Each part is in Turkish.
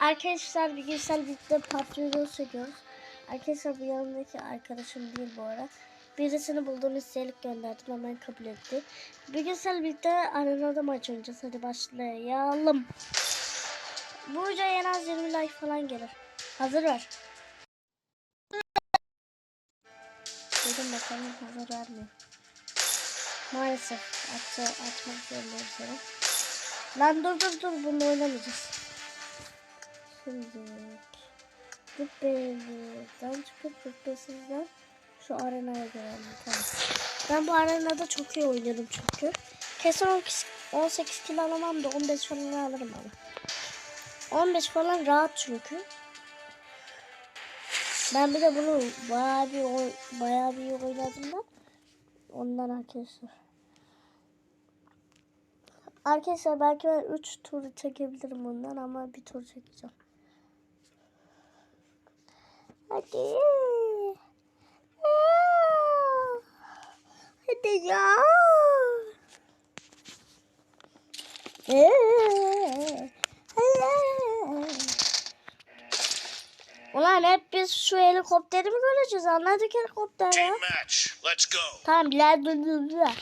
Arkadaşlar bir güzel birlikte patron çekiyoruz. Arkadaşlar bu yanımdaki arkadaşım değil bu ara. Birisini bulduğum isteyelik gönderdim hemen kabul etti. Bir güzel birlikte arenada maç oynayacağız. Hadi başlayalım. Bu videoya en az 20 like falan gelir. Hazır ver. Dedim bakalım hazır vermiyor. Maalesef atı, atmak zorundayım. Lan dur dur dur bunu oynamayacağız. Şimdi Rübbeli'den çıkıp Rübbesizden şu arenaya gelelim. Tamam. Ben bu arenada çok iyi oynuyorum çünkü. Kesin 18 18 kilo alamam da 15 falan alırım ama. 15 falan rahat çünkü. Ben bir de bunu bayağı bir oy, bayağı bir oynadım da. Ondan arkadaşlar. Arkadaşlar belki ben 3 tur çekebilirim bundan ama bir tur çekeceğim. Hadi. Aa, Hadi ya. Ee, Ulan hep biz şu helikopteri mi göreceğiz? Anladık helikopter ya. Tamam biler durdurdular.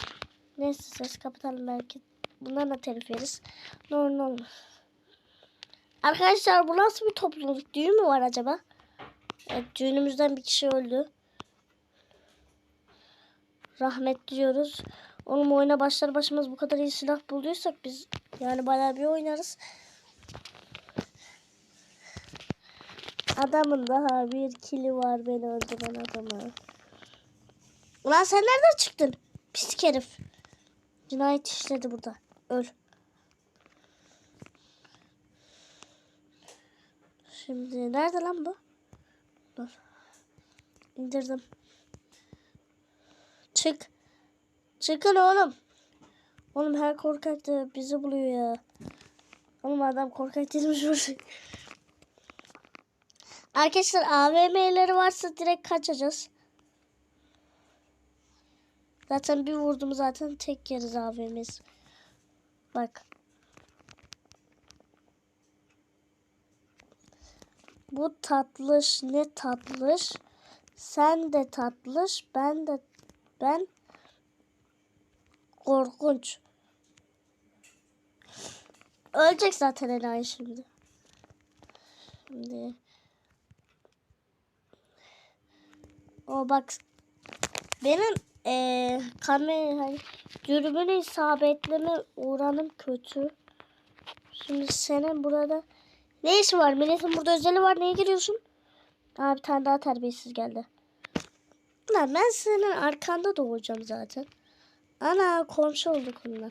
Neyse ses kapatalım belki. Bundan da telif yeriz. Ne olur ne olur. Arkadaşlar bu nasıl bir topluluk? Düğün mü var acaba? Evet, düğünümüzden bir kişi öldü. Rahmet diliyoruz. Oğlum oyuna başlar başımız bu kadar iyi silah bulduysak biz yani bayağı bir oynarız. Adamın daha bir kili var beni öldüren adamı. Ulan sen nereden çıktın? Pislik herif. Cinayet işledi burada. Öl. Şimdi nerede lan bu? Dur. İndirdim. Çık. Çıkın oğlum. Oğlum her korkak da bizi buluyor ya. Oğlum adam korkak değilmiş burası. Arkadaşlar AVM'leri varsa direkt kaçacağız. Zaten bir vurdum zaten tek yeriz AVM'si. Bak. Bu tatlış ne tatlış. Sen de tatlış ben de ben korkunç. Ölecek zaten enayi şimdi. Şimdi o bak benim eee kamera hani dürbünü isabetleme oranım kötü. Şimdi senin burada ne işin var? Milletin burada özeli var. Neye giriyorsun? Aa, bir tane daha terbiyesiz geldi. Lan ben senin arkanda doğacağım zaten. Ana komşu olduk onunla.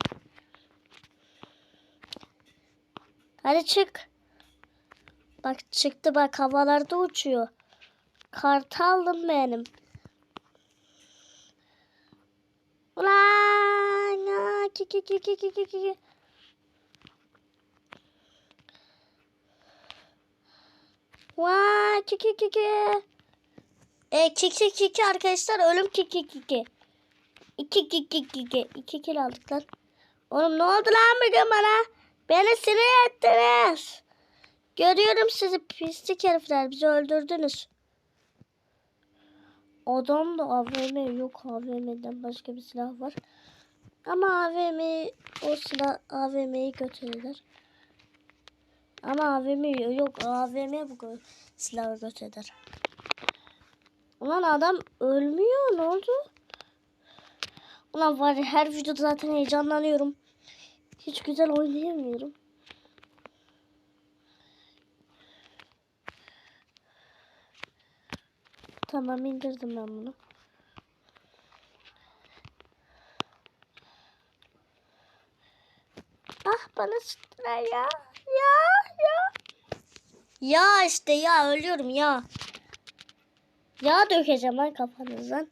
Hadi çık. Bak çıktı bak havalarda uçuyor. Kartalım benim. Ulan ki ki ki ki ki ki ki. Vay ki ki ki ki. E ki ki ki ki arkadaşlar ölüm ki ki ki ki. İki ki ki ki ki. İki kill aldık lan. Oğlum ne oldu lan bugün bana? Beni sinir ettiniz. Görüyorum sizi pislik herifler. Bizi öldürdünüz. Adam da AVM yok. AVM'den başka bir silah var. Ama AVM o silah AVM'yi götürürler. Ama AVM yok. AVM bu silahı götürür. Ulan adam ölmüyor. Ne oldu? Ulan var ya her videoda zaten heyecanlanıyorum. Hiç güzel oynayamıyorum. Tamam indirdim ben bunu. Ah bana sıktılar. Ya ya. Ya işte ya ölüyorum ya. Yağ dökeceğim lan kafanızdan.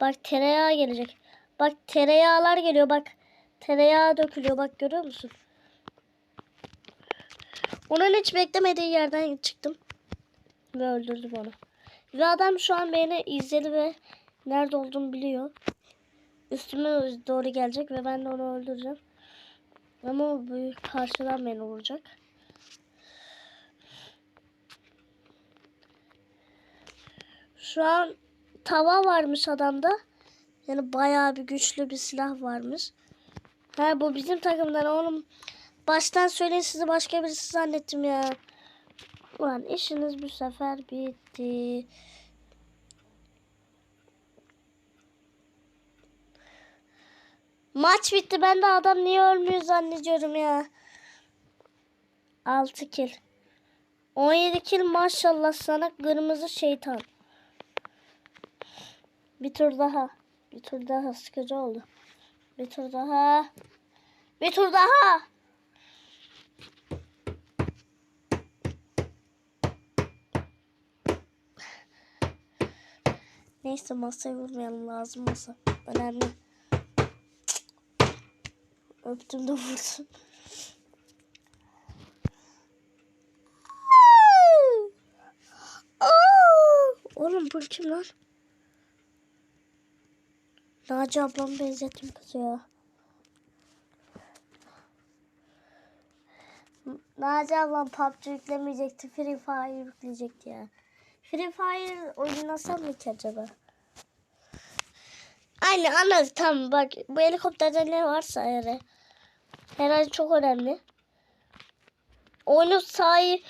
Bak tereyağı gelecek. Bak tereyağlar geliyor bak. Tereyağı dökülüyor bak görüyor musun? Onun hiç beklemediği yerden çıktım. Ve öldürdüm onu. Ve adam şu an beni izledi ve nerede olduğumu biliyor. Üstüme doğru gelecek ve ben de onu öldüreceğim. Ama o büyük karşıdan beni vuracak. Şu an tava varmış adamda. Yani bayağı bir güçlü bir silah varmış. Ha bu bizim takımdan oğlum. Baştan söyleyin sizi başka birisi zannettim ya. Ulan işiniz bu sefer bitti. Maç bitti. Ben de adam niye ölmüyor zannediyorum ya. 6 kill. 17 kill maşallah sana kırmızı şeytan. Bir tur daha. Bir tur daha sıkıcı oldu. Bir tur daha. Bir tur daha. Neyse masaya vurmayalım lazım masa. Önemli. Öptüm de vurdum. Oğlum bu kim lan? Naci ablam benzettim kızı ya. Naci ablam PUBG yüklemeyecekti. Free Fire yükleyecekti ya. Free Fire oynasam mı ki acaba? Aynen anladım tamam bak bu helikopterde ne varsa eğer herhalde çok önemli. Oyunu sahi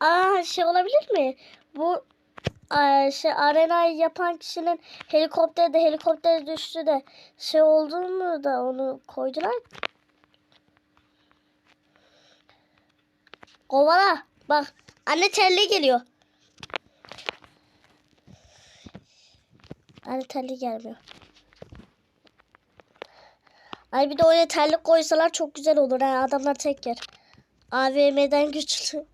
Aa şey olabilir mi? Bu şey arenayı yapan kişinin helikopterde helikopter düştü de şey oldu mu da onu koydular. Kovala bak anne telli geliyor. Anne telli gelmiyor. Ay bir de oyuna terlik koysalar çok güzel olur. Ha. Adamlar tek. AVM'den güçlü.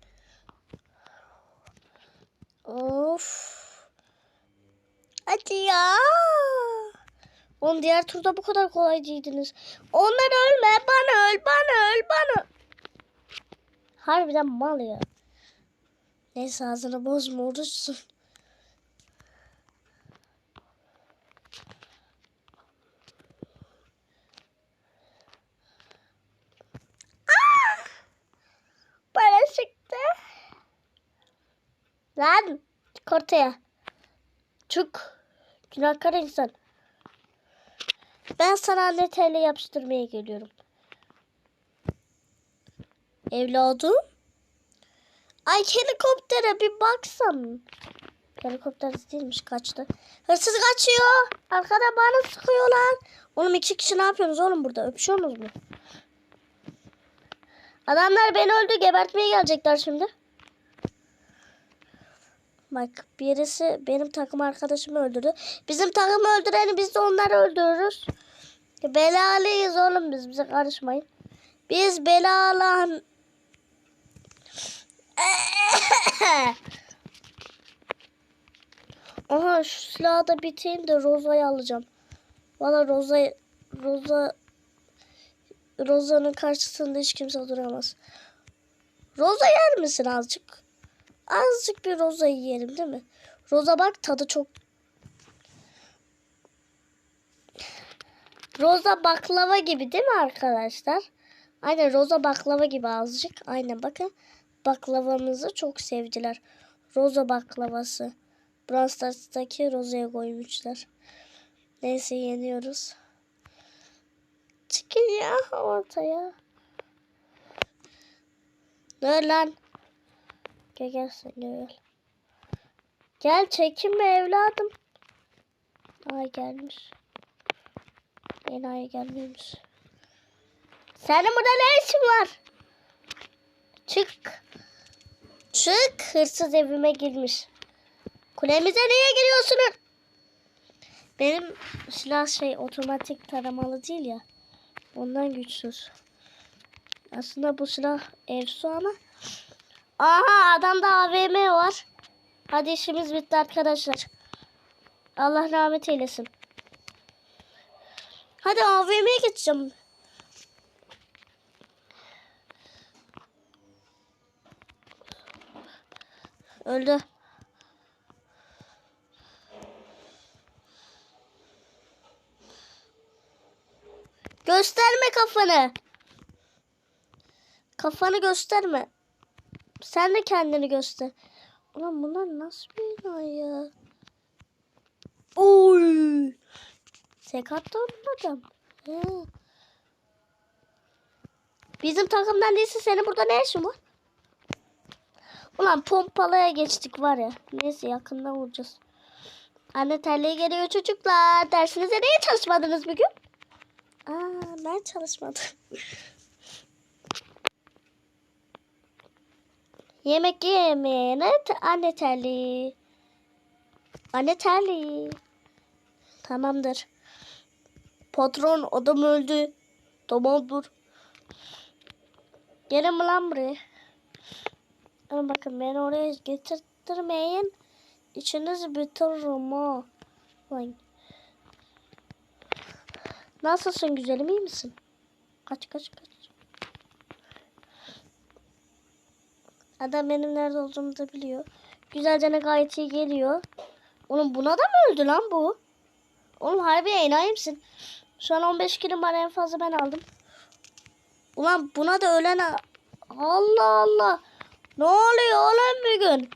Of. Hadi ya. Oğlum diğer turda bu kadar kolay değildiniz. Onlar ölme. Bana öl. Bana öl. Bana. Harbiden mal ya. Neyse ağzını bozma oruçsun. Para çıktı. Lan çık ortaya. Çık. Günahkar insan. Ben sana anne TL yapıştırmaya geliyorum. Evladım. Ay helikoptere bir baksam. Helikopter değilmiş kaçtı. Hırsız kaçıyor. Arkada bana sıkıyorlar. Oğlum iki kişi ne yapıyorsunuz oğlum burada? Öpüşüyorsunuz mu? Adamlar beni öldü gebertmeye gelecekler şimdi. Bak birisi benim takım arkadaşımı öldürdü. Bizim takımı öldüreni biz de onları öldürürüz. Belalıyız oğlum biz bize karışmayın. Biz belalı Aha şu silahı da biteyim de Roza'yı alacağım. Valla Roza Roza Roza'nın karşısında hiç kimse duramaz. Roza yer misin azıcık? Azıcık bir roza yiyelim değil mi? Roza bak tadı çok... Roza baklava gibi değil mi arkadaşlar? Aynen roza baklava gibi azıcık. Aynen bakın. Baklavamızı çok sevdiler. Roza baklavası. Brawl Stars'taki rozaya koymuşlar. Neyse yeniyoruz. Çıkın ya ortaya. Dur lan. Gel gel sen gel. Gel çekinme evladım. Ay gelmiş. Enayi gelmemiş. Senin burada ne işin var? Çık. Çık. Hırsız evime girmiş. Kulemize niye giriyorsunuz? Benim silah şey otomatik taramalı değil ya. Ondan güçsüz. Aslında bu silah Efsu ama. Aha adamda AVM var. Hadi işimiz bitti arkadaşlar. Allah rahmet eylesin. Hadi AVM'ye geçeceğim. Öldü. Gösterme kafanı. Kafanı gösterme. Sen de kendini göster. Ulan bunlar nasıl bir enayi ya? Oy. Adam. He. Bizim takımdan değilse senin burada ne işin var? Ulan pompalaya geçtik var ya. Neyse yakında vuracağız. Anne terliğe geliyor çocuklar. Dersinize niye çalışmadınız bugün? Aa ben çalışmadım. Yemek yemeyene anne terliği. Anne terliği. Tamamdır. Patron adam öldü. Tamamdır. Gelin lan buraya? Ama bakın beni oraya getirtmeyin. İçinizi bitiririm ha. Vay. Nasılsın güzelim iyi misin? Kaç kaç kaç. Adam benim nerede olduğumu da biliyor. Güzelce ne gayet iyi geliyor. Oğlum buna da mı öldü lan bu? Oğlum harbi enayi misin? Şu an 15 kilo var en fazla ben aldım. Ulan buna da ölen... Allah Allah. Ne oluyor oğlum bugün?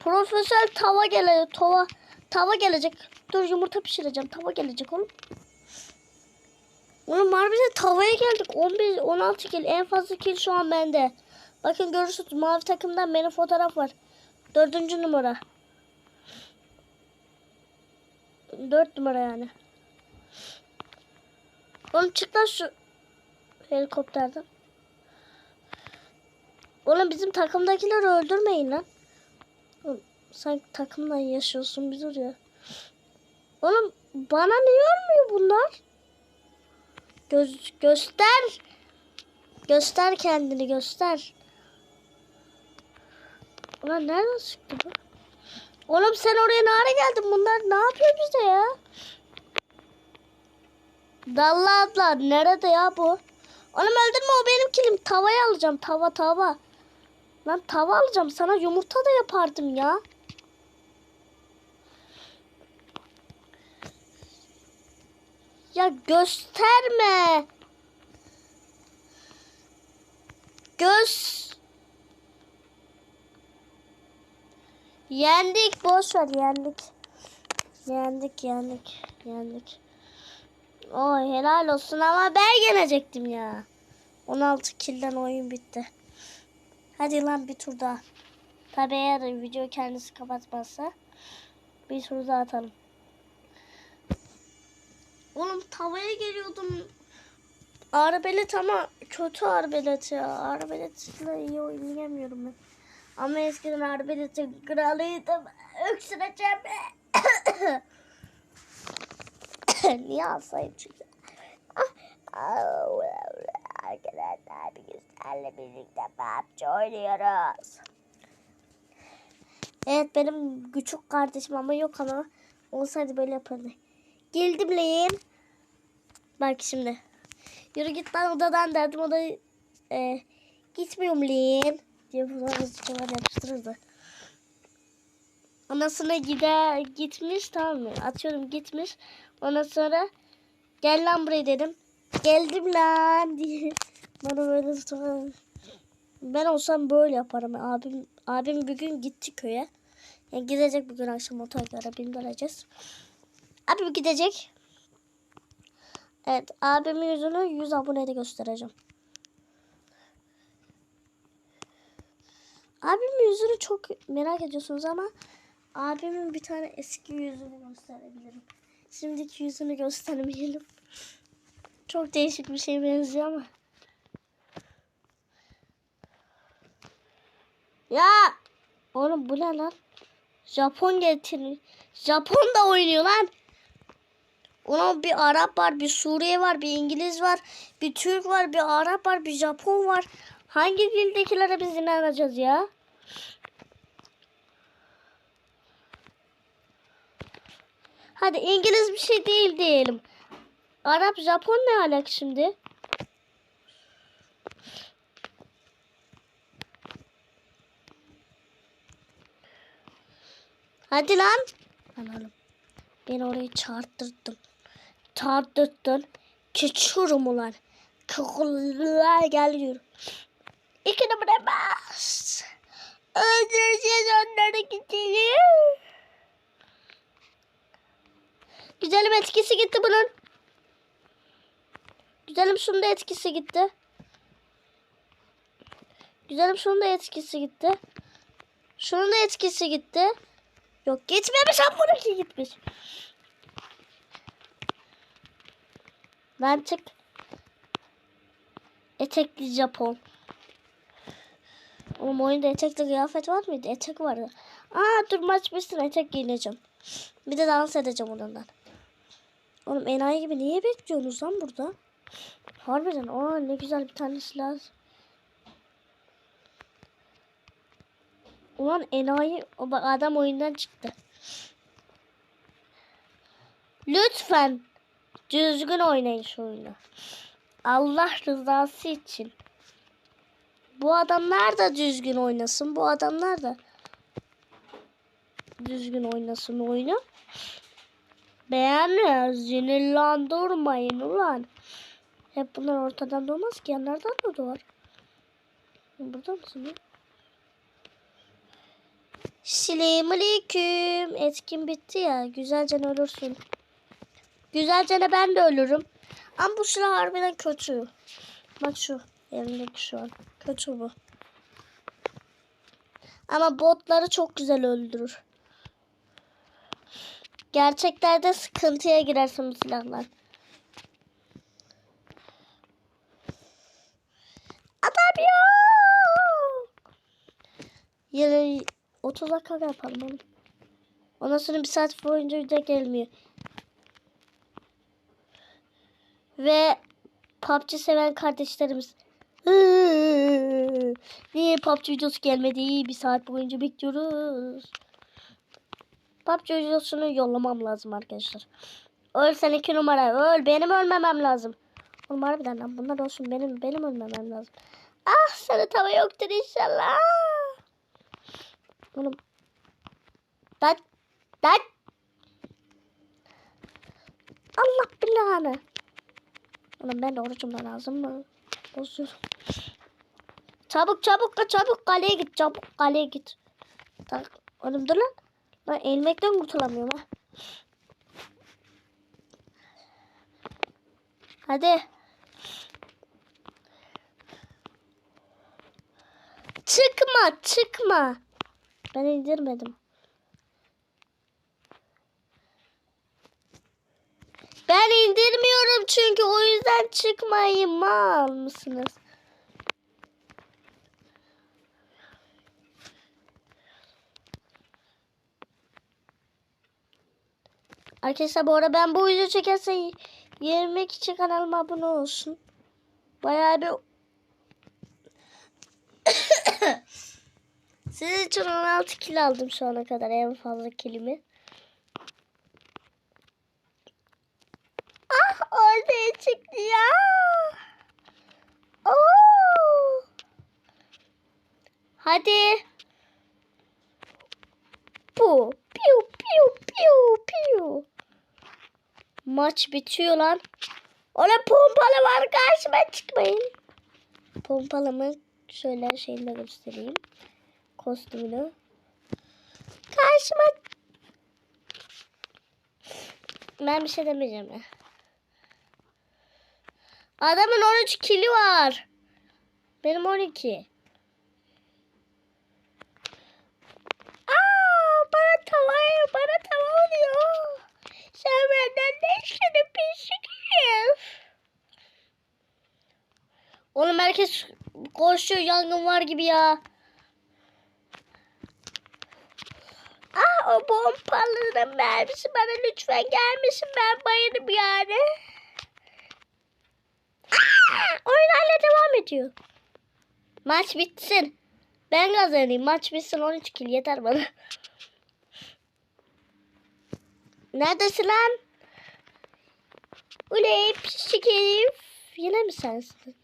Profesyonel tava geliyor. Tava, tava gelecek. Dur yumurta pişireceğim. Tava gelecek oğlum. Oğlum harbiden tavaya geldik. 11, 16 kil. En fazla kil şu an bende. Bakın görürsünüz mavi takımdan benim fotoğraf var. Dördüncü numara. Dört numara yani. Oğlum çık lan şu helikopterden. Oğlum bizim takımdakileri öldürmeyin lan. Oğlum, sanki takımla yaşıyorsun bir dur ya. Oğlum bana niye ölmüyor bunlar? Göz, göster. Göster kendini göster. Ulan nereden çıktı bu? Oğlum sen oraya ne geldin? Bunlar ne yapıyor bize ya? Dalla abla nerede ya bu? Oğlum öldürme o benim kilim. Tavayı alacağım. Tava tava. Lan tava alacağım. Sana yumurta da yapardım ya. Ya gösterme. Göz. Yendik. Boş ver yendik. Yendik yendik. Yendik. Oy helal olsun ama ben yenecektim ya. 16 kilden oyun bitti. Hadi lan bir tur daha. Tabi eğer video kendisi kapatmazsa bir tur daha atalım. Oğlum tavaya geliyordum. Arbelet ama kötü arbelet ya. Arbeletle iyi oynayamıyorum ben. Ama eskiden arbeletin kralıydım. Öksüreceğim. Niye alsayım çünkü? Arkadaşlar bir güzelle birlikte PUBG oynuyoruz. Evet benim küçük kardeşim ama yok ama olsaydı böyle yapardı. Geldim leyim. Bak şimdi. Yürü git lan odadan derdim o e, gitmiyorum leyim diye falan hızlıca yapıştırırdı. Ondan sonra gider gitmiş tamam mı? Atıyorum gitmiş. Ondan sonra gel lan buraya dedim. Geldim lan diye. Bana böyle tutar. Ben olsam böyle yaparım. Abim abim bugün gitti köye. Yani gidecek bugün akşam otogara bindireceğiz. Abim gidecek. Evet abimin yüzünü 100 abonede göstereceğim. Abimin yüzünü çok merak ediyorsunuz ama abimin bir tane eski yüzünü gösterebilirim. Şimdiki yüzünü göstermeyelim. Çok değişik bir şey benziyor ama. Ya! Oğlum bu ne lan? Japon getirir. Japon da oynuyor lan. Onun bir Arap var, bir Suriye var, bir İngiliz var, bir Türk var, bir Arap var, bir Japon var. Hangi dildekilere biz inanacağız ya? Hadi İngiliz bir şey değil diyelim. Arap, Japon ne alak şimdi? Hadi lan. Analım. Beni oraya çarptırdın. Çarptırdın. Keçiyorum ulan. Kıkıllar geliyor. İki numara bas. Öldüreceğiz onları gidelim. Güzelim etkisi gitti bunun. Güzelim şunun da etkisi gitti. Güzelim şunun da etkisi gitti. Şunun da etkisi gitti. Yok gitmemiş ama bununki gitmiş. Ben çık. Etekli Japon. Oğlum oyunda etekli kıyafet var mıydı? Etek vardı. Aa dur maç bitsin etek giyineceğim. Bir de dans edeceğim onunla. Oğlum enayi gibi niye bekliyorsunuz lan burada? Harbiden aa ne güzel bir tanesi lazım. Ulan enayi o adam oyundan çıktı. Lütfen düzgün oynayın şu oyunu. Allah rızası için. Bu adamlar da düzgün oynasın. Bu adamlar da düzgün oynasın oyunu. Beğenmiyor. Sinirlendirmeyin ulan. Hep bunlar ortadan doğmaz ki. Yanlardan da doğar. Burada mısın ya? Selamünaleyküm. Etkin bitti ya. Güzelce ölürsün. Güzelce ben de ölürüm. Ama bu silah harbiden kötü. Bak şu. Elimdeki şu an. Kötü bu. Ama botları çok güzel öldürür. Gerçeklerde sıkıntıya girersin silahlar. Adam yok. Yine 30 dakika yapalım oğlum. Ondan sonra bir saat boyunca video gelmiyor. Ve PUBG seven kardeşlerimiz. Niye PUBG videosu gelmedi? Bir saat boyunca bekliyoruz. PUBG videosunu yollamam lazım arkadaşlar. Öl sen iki numara. Öl. Benim ölmemem lazım. Oğlum harbiden lan bunlar olsun. Benim benim ölmemem lazım. Ah sana tava yoktur inşallah. Oğlum. Dat. Dat. Allah bilanı. Oğlum ben de orucumda lazım mı? Bozuyorum. Çabuk çabuk çabuk kaleye git çabuk kaleye git. Tak. Oğlum dur lan. Ben elmekten kurtulamıyorum ha. Hadi. Çıkma çıkma. Ben indirmedim. Ben indirmiyorum çünkü o yüzden çıkmayın mal mısınız? Arkadaşlar bu arada ben bu video çekerse 20 kişi kanalıma abone olsun. Bayağı bir Sizin için 16 kilo aldım şu ana kadar en fazla kilimi. Ortaya çıktı ya. Oo. Hadi. Bu. Piu piu piu piu. Maç bitiyor lan. Ona pompalı var karşıma çıkmayın. Pompalımı şöyle şeyini göstereyim. Kostümünü. Karşıma ben bir şey demeyeceğim ya. Adamın 13 kili var. Benim 12. Aa, bana tava, bana tava oluyor. Sen benden ne istedin pislik? Oğlum herkes koşuyor yangın var gibi ya. Ah o pompalının mermisi bana lütfen gelmesin ben bayılırım yani. Ah, oyun ediyor. Maç bitsin. Ben kazanayım. Maç bitsin 13 kill yeter bana. Neredesin lan? Uley pislik. Yine mi sensin?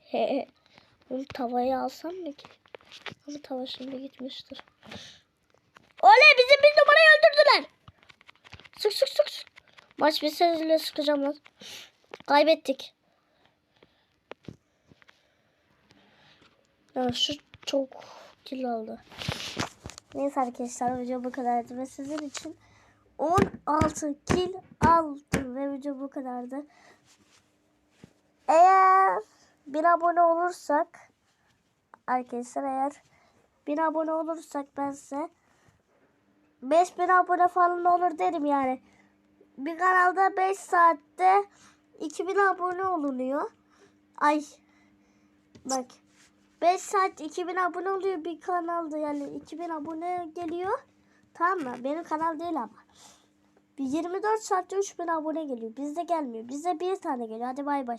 He. Bunu tavayı alsam mı ki? Ama tava şimdi gitmiştir. Oley bizim bir numarayı öldürdüler. Sık sık sık sık. Maç bitse sıkacağım lan. Kaybettik. Ya şu çok kill aldı. Neyse arkadaşlar video bu kadardı ve sizin için 16 kill aldım ve video bu kadardı. Eğer bir abone olursak arkadaşlar eğer bir abone olursak ben size 5000 abone falan olur derim yani. Bir kanalda 5 saatte 2000 abone olunuyor. Ay bak 5 saat 2000 abone oluyor bir kanalda yani 2000 abone geliyor. Tamam mı? Benim kanal değil ama. Bir 24 saatte 3000 abone geliyor. Bizde gelmiyor. Bizde bir tane geliyor. Hadi bay bay.